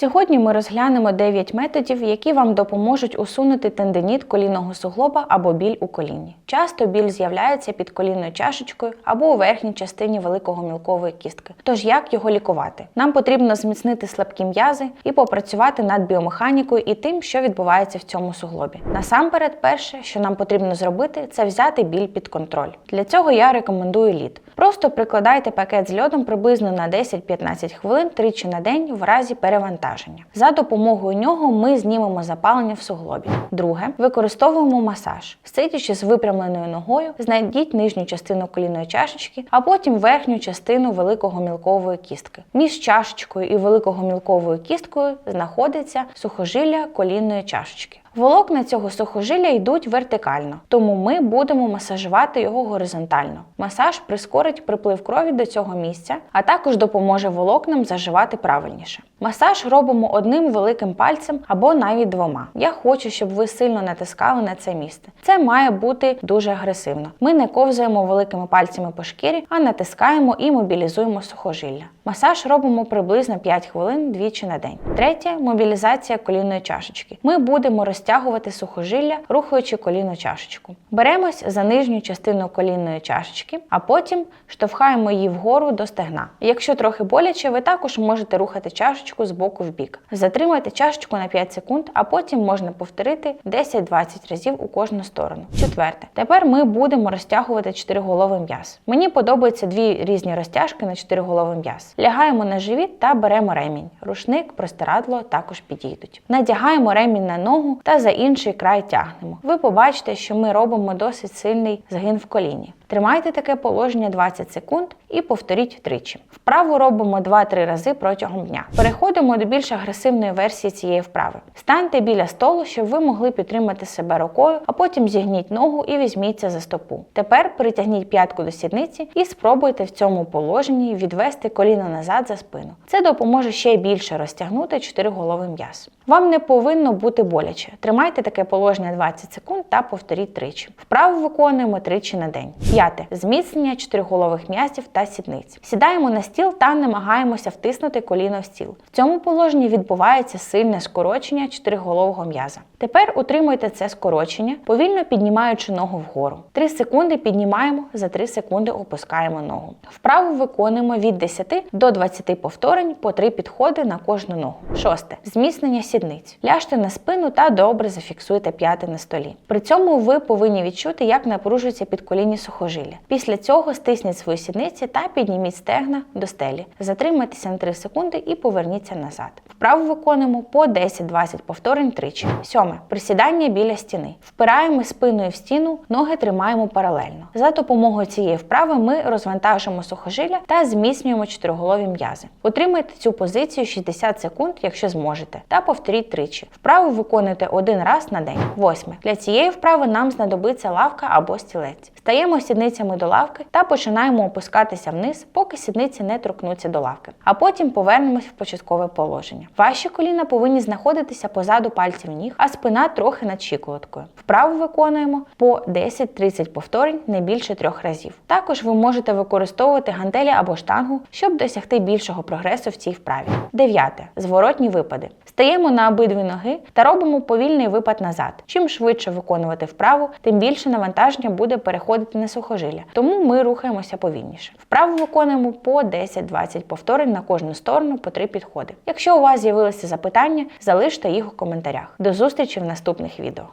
Сьогодні ми розглянемо 9 методів, які вам допоможуть усунути тендиніт колінного суглоба або біль у коліні. Часто біль з'являється під колінною чашечкою або у верхній частині великого мілкової кістки. Тож як його лікувати? Нам потрібно зміцнити слабкі м'язи і попрацювати над біомеханікою і тим, що відбувається в цьому суглобі. Насамперед, перше, що нам потрібно зробити, це взяти біль під контроль. Для цього я рекомендую лід. Просто прикладайте пакет з льодом приблизно на 10-15 хвилин тричі на день в разі перевантаження. За допомогою нього ми знімемо запалення в суглобі. Друге, використовуємо масаж. Сидячи з випрямленою ногою, знайдіть нижню частину колінної чашечки, а потім верхню частину великого мілкової кістки. Між чашечкою і великого мілковою кісткою знаходиться сухожилля колінної чашечки. Волокна цього сухожилля йдуть вертикально, тому ми будемо масажувати його горизонтально. Масаж прискорить приплив крові до цього місця, а також допоможе волокнам заживати правильніше. Масаж робимо одним великим пальцем або навіть двома. Я хочу, щоб ви сильно натискали на це місце. Це має бути дуже агресивно. Ми не ковзаємо великими пальцями по шкірі, а натискаємо і мобілізуємо сухожилля. Масаж робимо приблизно 5 хвилин двічі на день. Третє мобілізація колінної чашечки. Ми будемо розтягувати сухожилля, рухаючи колінну чашечку. Беремось за нижню частину колінної чашечки, а потім штовхаємо її вгору до стегна. Якщо трохи боляче, ви також можете рухати чашечку з боку в бік. Затримайте чашечку на 5 секунд, а потім можна повторити 10-20 разів у кожну сторону. Четверте, тепер ми будемо розтягувати чотириголовий м'яз. Мені подобаються дві різні розтяжки на чотириголовий м'яз. Лягаємо на живіт та беремо ремінь. Рушник, простирадло також підійдуть. Надягаємо ремінь на ногу та за інший край тягнемо. Ви побачите, що ми робимо досить сильний згин в коліні. Тримайте таке положення 20 секунд і повторіть тричі. Вправу робимо 2-3 рази протягом дня. Переходимо до більш агресивної версії цієї вправи. Станьте біля столу, щоб ви могли підтримати себе рукою, а потім зігніть ногу і візьміться за стопу. Тепер притягніть п'ятку до сідниці і спробуйте в цьому положенні відвести коліно назад за спину. Це допоможе ще більше розтягнути чотириголовий м'яз. Вам не повинно бути боляче. Тримайте таке положення 20 секунд та повторіть тричі. Вправу виконуємо тричі на день. П'яте зміцнення чотириголових м'язів сідниць. Сідаємо на стіл та намагаємося втиснути коліно в стіл. В цьому положенні відбувається сильне скорочення чотириголового м'яза. Тепер утримуйте це скорочення, повільно піднімаючи ногу вгору. 3 секунди піднімаємо, за 3 секунди опускаємо ногу. Вправу виконуємо від 10 до 20 повторень по 3 підходи на кожну ногу. Шосте зміцнення сідниць. Ляжте на спину та добре зафіксуйте п'яти на столі. При цьому ви повинні відчути, як напружується підколінні сухожилля. Після цього стисніть свої сідниці та підніміть стегна до стелі. Затримайтеся на 3 секунди і поверніться назад. Вправу виконуємо по 10-20 повторень тричі. Сьоме присідання біля стіни. Впираємо спиною в стіну, ноги тримаємо паралельно. За допомогою цієї вправи ми розвантажимо сухожилля та зміцнюємо чотириголові м'язи. Утримайте цю позицію 60 секунд, якщо зможете, та повторіть тричі. Вправу виконуйте один раз на день. Восьме. Для цієї вправи нам знадобиться лавка або стілець. Стаємо сідницями до лавки та починаємо опускатися вниз, поки сідниці не торкнуться до лавки. А потім повернемось в початкове положення. Ваші коліна повинні знаходитися позаду пальців ніг, а спина трохи над щиколоткою. Вправу виконуємо по 10-30 повторень не більше трьох разів. Також ви можете використовувати гантелі або штангу, щоб досягти більшого прогресу в цій вправі. Дев'яте зворотні випади. Стаємо на обидві ноги та робимо повільний випад назад. Чим швидше виконувати вправу, тим більше навантаження буде переходити на сухожилля. Тому ми рухаємося повільніше. Вправу виконуємо по 10-20 повторень на кожну сторону по 3 підходи. Якщо у вас з'явилися запитання, залиште їх у коментарях. До зустрічі в наступних відео.